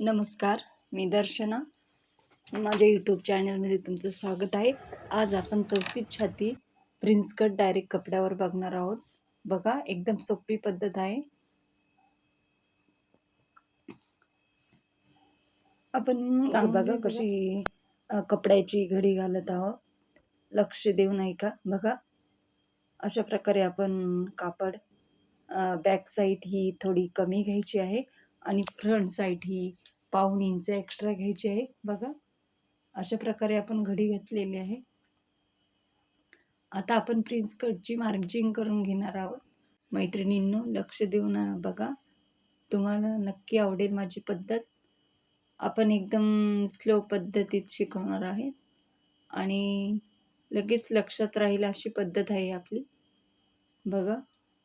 नमस्कार मी दर्शना. माझ्या यूट्यूब चॅनलमध्ये तुमचं स्वागत आहे. आज आपण चौथीत छाती प्रिन्स कट डायरेक्ट कपड्यावर बघणार आहोत. बघा एकदम सोपी पद्धत आहे. आपण बघा कशी कपड्याची घडी घालत आहोत. लक्ष देऊ नाही का बघा अशा प्रकारे आपण कापड बॅक साईड ही थोडी कमी घ्यायची आहे. आणि फ्रंट साईड ही पाऊण इंच एक्स्ट्रा घ्यायची आहे. बघा अशा प्रकारे आपण घडी घेतलेली आहे. आता आपण प्रिन्स कटची मार्जिंग करून घेणार आहोत. मैत्रिणींनो लक्ष देऊन बघा. तुम्हाला नक्की आवडेल माझी पद्धत. आपण एकदम स्लो पद्धतीत शिकवणार आहे. आणि लगेच लक्षात राहील अशी पद्धत आहे आपली. बघा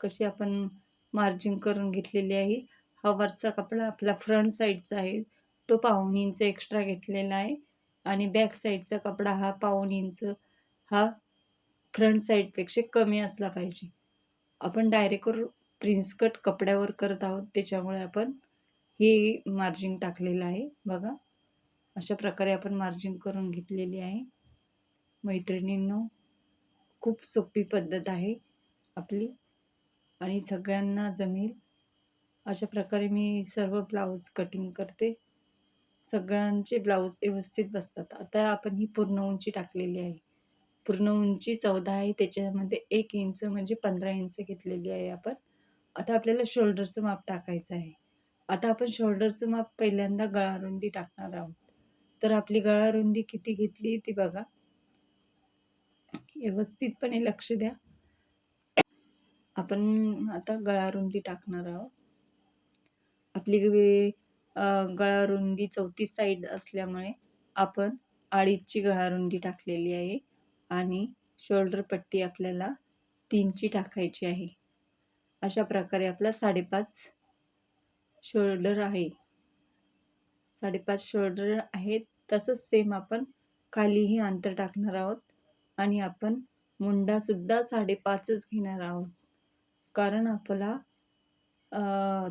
कशी आपण मार्जिंग करून घेतलेली आहे. हा वरचा कपडा आपला फ्रंट साईडचा आहे तो पाऊन इंच एक्स्ट्रा घेतलेला आहे आणि बॅक साईडचा कपडा हा पाऊन इंच हा फ्रंट साईडपेक्षा कमी असला पाहिजे. आपण डायरेक्टवर प्रिन्स कट कपड्यावर करत आहोत त्याच्यामुळे आपण हे मार्जिंग टाकलेलं आहे. बघा अशा प्रकारे आपण मार्जिंग करून घेतलेली आहे. मैत्रिणींनो खूप सोपी पद्धत आहे आपली आणि सगळ्यांना जमेल. अशा प्रकारे मी सर्व ब्लाऊज कटिंग करते. सगळ्यांचे ब्लाऊज व्यवस्थित बसतात. आता आपण ही पूर्ण उंची टाकलेली आहे. पूर्ण उंची चौदा आहे. त्याच्यामध्ये एक इंच म्हणजे पंधरा इंच घेतलेली आहे आपण. आता आपल्याला शोल्डरचं माप टाकायचं आहे. आता आपण शोल्डरचं माप पहिल्यांदा गळारुंदी टाकणार आहोत. तर आपली गळारुंदी किती घेतली ती बघा. व्यवस्थितपणे लक्ष द्या. आपण आता गळारुंदी टाकणार आहोत. आपली गळारुंदी चौतीस साईड असल्यामुळे आपण अडीचची गळारुंदी टाकलेली आहे आणि शोल्डर पट्टी आपल्याला तीनची टाकायची आहे. अशा प्रकारे आपला साडेपाच शोल्डर आहे. साडेपाच शोल्डर आहेत. तसंच सेम आपण खालीही अंतर टाकणार आहोत आणि आपण मुंडासुद्धा साडेपाचच घेणार आहोत. कारण आपला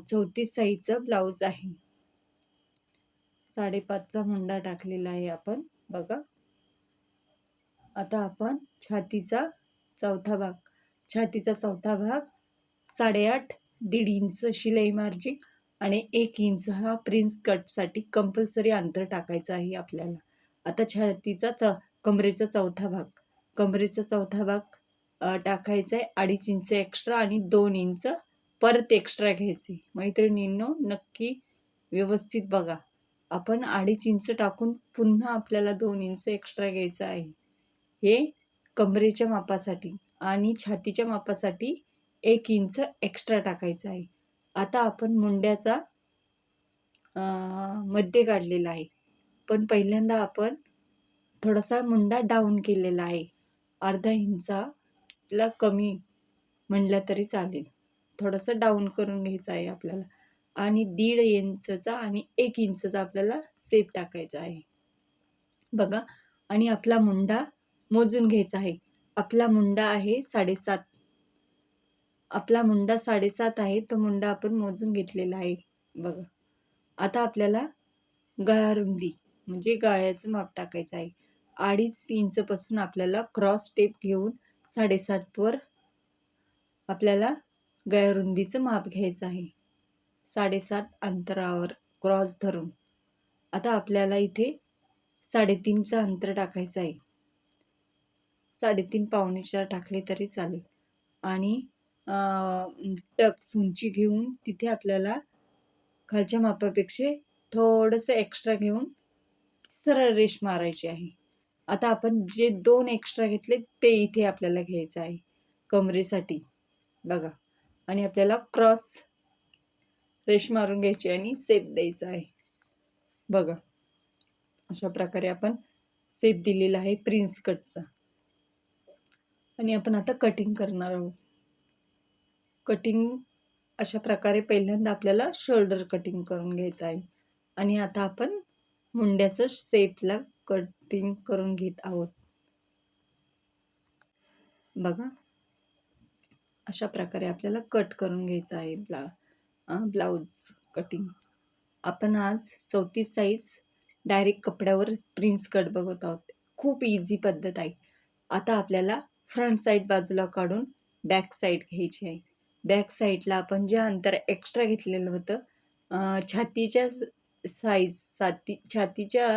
चौतीस साईजचं ब्लाऊज आहे. साडेपाचचा मुंडा टाकलेला आहे आपण बघा. आता आपण छातीचा चौथा भाग छातीचा चौथा भाग साडेआठ दीड इंच शिलाई मार्जिन आणि एक इंच हा प्रिन्स कटसाठी कंपल्सरी अंतर टाकायचं आहे आपल्याला. आता छातीचा च कमरेचा चौथा भाग कमरेचा चौथा भाग टाकायचा आहे अडीच इंच एक्स्ट्रा आणि दोन इंच परत एक्स्ट्रा घ्यायचे. मैत्रिणींनो नक्की व्यवस्थित बघा. आपण अडीच इंच टाकून पुन्हा आपल्याला दोन इंच एक्स्ट्रा घ्यायचं आहे. हे कमरेच्या मापासाठी आणि छातीच्या मापासाठी एक इंच एक्स्ट्रा टाकायचं आहे. आता आपण मुंड्याचा मध्ये काढलेला आहे. पण पहिल्यांदा आपण थोडासा मुंडा डाऊन केलेला आहे. अर्धा इंचाला कमी म्हणलं तरी चालेल. थोडंसं डाऊन करून घ्यायचं आहे आपल्याला. आणि दीड इंचचा आणि एक इंचचा आपल्याला सेप टाकायचा आहे. बघा आणि आपला मुंडा मोजून घ्यायचा आहे. आपला मुंडा आहे साडेसात. आपला मुंडा साडेसात आहे तो मुंडा आपण मोजून घेतलेला आहे. बघा. आता आपल्याला गळारुंदी म्हणजे गाळ्याचं माप टाकायचं आहे. अडीच इंचपासून आपल्याला क्रॉस टेप घेऊन साडेसातवर आपल्याला गळारुंदीचं माप घ्यायचं आहे. साडेसात अंतरावर क्रॉस धरून. आता आपल्याला इथे साडेतीनचं अंतर टाकायचं आहे. साडेतीन पावणे चार टाकले तरी चालेल. आणि टक्स उंची घेऊन तिथे आपल्याला खालच्या मापापेक्षा थोडंसं एक्स्ट्रा घेऊन सरळ रेश मारायची आहे. आता आपण जे दोन एक्स्ट्रा घेतले ते इथे आपल्याला घ्यायचं आहे. कमरेसाठी. बघा. आणि आपल्याला क्रॉस रेश मारून घ्यायची आणि सेप द्यायचा आहे. बघा अशा प्रकारे आपण सेप दिलेला आहे प्रिन्स कटचा. आणि आपण आता कटिंग करणार आहोत. कटिंग अशा प्रकारे पहिल्यांदा आपल्याला शोल्डर कटिंग करून घ्यायचं आहे. आणि आता आपण मुंड्याचं शेपला कटिंग करून घेत आहोत. बघा अशा प्रकारे आपल्याला कट करून घ्यायचं आहे ब्ला ब्लाऊज कटिंग आपण आज चौतीस साईज डायरेक्ट कपड्यावर प्रिन्स कट बघत आहोत. खूप इझी पद्धत आहे. आता आपल्याला फ्रंट साईड बाजूला काढून बॅक साईड घ्यायची आहे. बॅक साईडला आपण जे अंतर एक्स्ट्रा घेतलेलं होतं छातीच्या साईज साती छातीच्या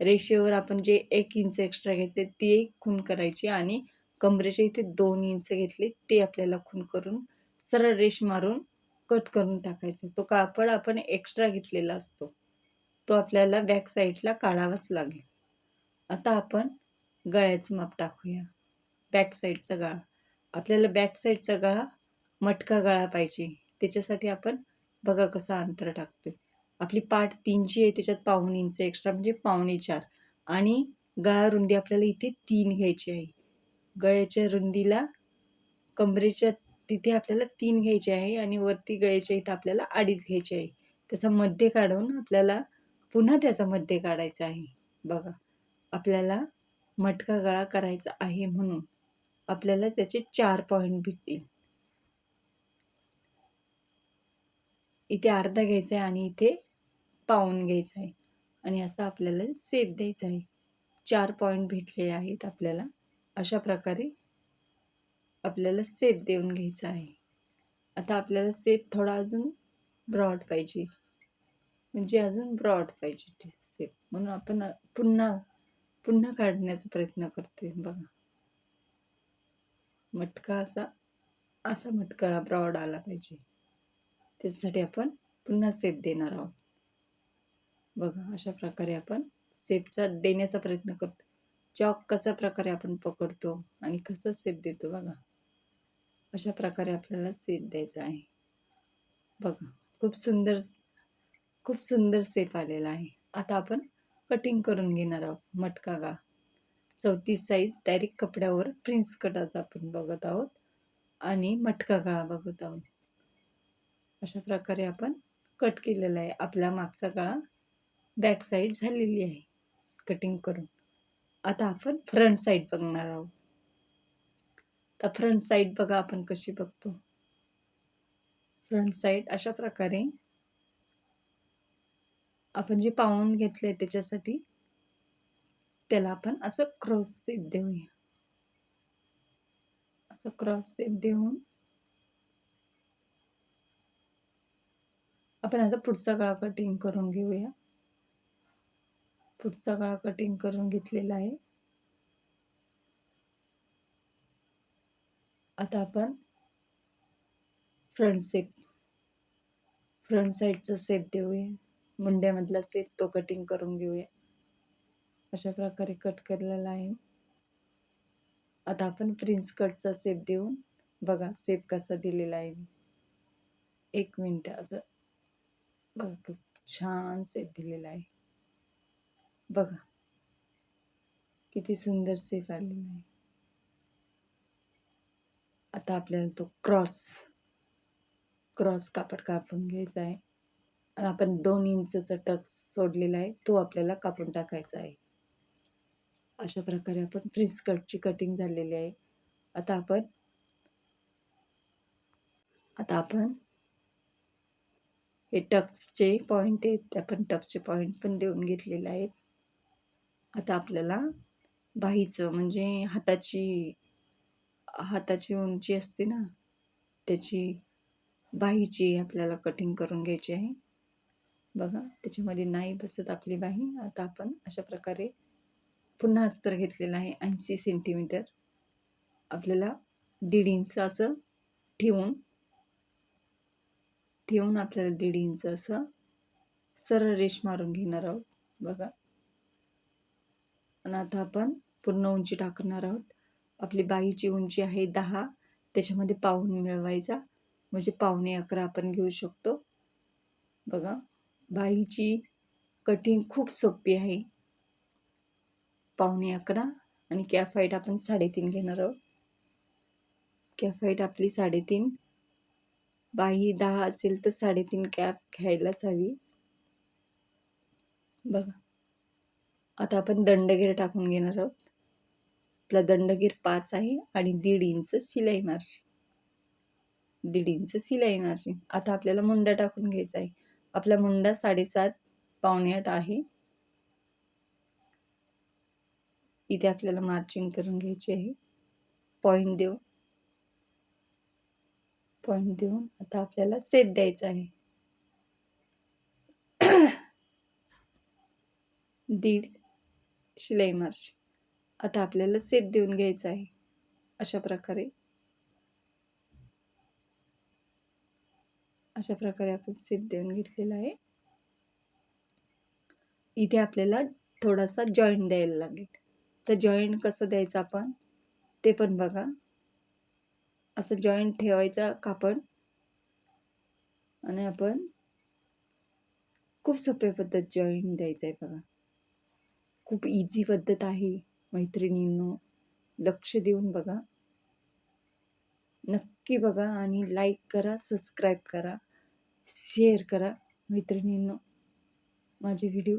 रेषेवर आपण जे एक इंच एक्स्ट्रा घेतले ते एक खून करायची आणि कमरेच्या इथे दोन इंच घेतले ते आपल्याला खून करून सरळ रेष मारून कट करून टाकायचं. तो कापड आपण एक्स्ट्रा घेतलेला असतो. तो आपल्याला बॅक साईडला काढावाच लागेल. आता आपण गळ्याचं माप टाकूया. बॅक साईडचा गळा. आपल्याला बॅक साईडचा गळा मटका गळा पाहिजे. त्याच्यासाठी आपण बघा कसा अंतर टाकतो आपली पाठ तीनची आहे त्याच्यात पाऊण इंच एक्स्ट्रा म्हणजे पावणे चार. आणि गळा रुंदी आपल्याला इथे तीन घ्यायची आहे. गळ्याच्या रुंदीला कमरेच्या तिथे आपल्याला तीन घ्यायचे आहे आणि वरती गळ्याच्या इथं आपल्याला अडीच घ्यायचे आहे. त्याचा मध्य काढून आपल्याला पुन्हा त्याचा मध्य काढायचा आहे. बघा आपल्याला मटका गळा करायचा आहे म्हणून आपल्याला त्याचे चार पॉईंट भेटतील. इथे अर्धा घ्यायचा आहे आणि इथे पाऊन घ्यायचा आहे. आणि असं आपल्याला सेप द्यायचा आहे. चार पॉईंट भेटले आहेत आपल्याला. अशा प्रकारे आपल्याला सेप देऊन घ्यायचा आहे. आता आपल्याला सेप थोडा अजून ब्रॉड पाहिजे. म्हणजे अजून ब्रॉड पाहिजे ते सेप म्हणून आपण पुन्हा पुन्हा काढण्याचा प्रयत्न करतोय बघा. मटका असा असा मटका ब्रॉड आला पाहिजे. त्याच्यासाठी आपण पुन्हा सेप देणार आहोत. बघा अशा प्रकारे आपण सेपचा देण्याचा प्रयत्न करतो चॉक कशा प्रकारे आपण पकडतो आणि कसं सेप देतो बघा. अशा प्रकारे आपल्याला सेप द्यायचा आहे. बघा खूप सुंदर खूप सुंदर सेप आलेला आहे. आता आपण कटिंग करून घेणार आहोत मटका गा चौतीस साईज डायरेक्ट कपड्यावर प्रिन्स कटाचा आपण बघत आहोत आणि मटका गळा बघत आहोत. अशा प्रकारे आपण कट केलेला आहे. आपला मागचा गळा बॅक साईड झालेली आहे कटिंग करून. आता आपण फ्रंट साईड बघणार आहोत. तर फ्रंट साईड बघा आपण कशी बघतो. फ्रंट साईड अशा प्रकारे आपण जे पाहून घेतले त्याच्यासाठी त्याला आपण असं क्रॉस सेप देऊया. असं क्रॉस सेप देऊन आपण आता पुढचा गळा कटिंग करून घेऊया. पुढचा गळा कटिंग करून घेतलेला आहे. आता आपण फ्रंट सेप फ्रंट साईडचा सेप देऊया. मुंड्यामधला सेप तो कटिंग करून घेऊया. अशा प्रकारे कट केलेला आहे. आता आपण प्रिन्स कटचा सेप देऊन बघा सेप कसा दिलेला आहे. एक मिनटं असं. बघा खूप छान सेप दिलेला आहे. बघा. किती सुंदर सेफ आलेला आहे. आता आपल्याला तो क्रॉस क्रॉस कापड कापून घ्यायचा आहे. आणि आपण दोन इंचचा टक्स सोडलेला आहे. तो आपल्याला कापून टाकायचा आहे. अशा प्रकारे आपण फ्रीज कटची कटिंग झालेली आहे. आता आपण आता आपण हे टक्सचे पॉईंट आहेत ते आपण टक्सचे पॉईंट पण देऊन घेतलेले आहेत. आता आपल्याला बाहीचं म्हणजे हाताची हाताची उंची असते ना त्याची बाहीची आपल्याला कटिंग करून घ्यायची आहे. बघा त्याच्यामध्ये नाही बसत आपली बाही आता आपण अशा प्रकारे पुन्हा अस्तर घेतलेलं आहे ऐंशी सेंटीमीटर आपल्याला दीड इंच असं ठेवून ठेवून आपल्याला दीड इंच असं सरळ रेष मारून घेणार आहोत. बघा. आणि आता आपण पूर्ण उंची टाकणार आहोत. आपली बाईची उंची आहे दहा. त्याच्यामध्ये पाऊन मिळवायचा. म्हणजे पावणे अकरा आपण घेऊ शकतो. बघा बाईची कटिंग खूप सोपी आहे. पावणे अकरा आणि कॅफ हाईट आपण साडेतीन घेणार आहोत. कॅफ हाईट आपली साडेतीन. बाही दहा असेल तर साडेतीन कॅप घ्यायलाच हवी. बघा. आता आपण दंडगीर टाकून घेणार आहोत. आपला दंडगीर पाच आहे आणि दीड इंच शिलाई मार्जिन. दीड इंच शिलाई मार्जिन. आता आपल्याला मुंडा टाकून घ्यायचा आहे. आपला मुंडा साडेसात पावणे आठ आहे. इथे आपल्याला मार्चिंग करून घ्यायची आहे. पॉईंट देऊन. पॉईंट देऊन आता आपल्याला सेट द्यायचा आहे. दीड शिलाई मार्च. आता आपल्याला सेट देऊन घ्यायचा आहे. अशा प्रकारे. अशा प्रकारे आपण सेट देऊन घेतलेला आहे. इथे आपल्याला थोडासा जॉईंट द्यायला लागेल. तर जॉईंट कसं द्यायचं आपण? ते पण बघा. असं जॉईंट ठेवायचा कापड. आणि आपण खूप सोप्या पद्धत जॉईंट द्यायचं आहे बघा. खूप इझी पद्धत आहे मैत्रिणींनो. लक्ष देऊन बघा. नक्की बघा आणि लाईक करा सबस्क्राईब करा शेअर करा मैत्रिणींनो. माझे व्हिडिओ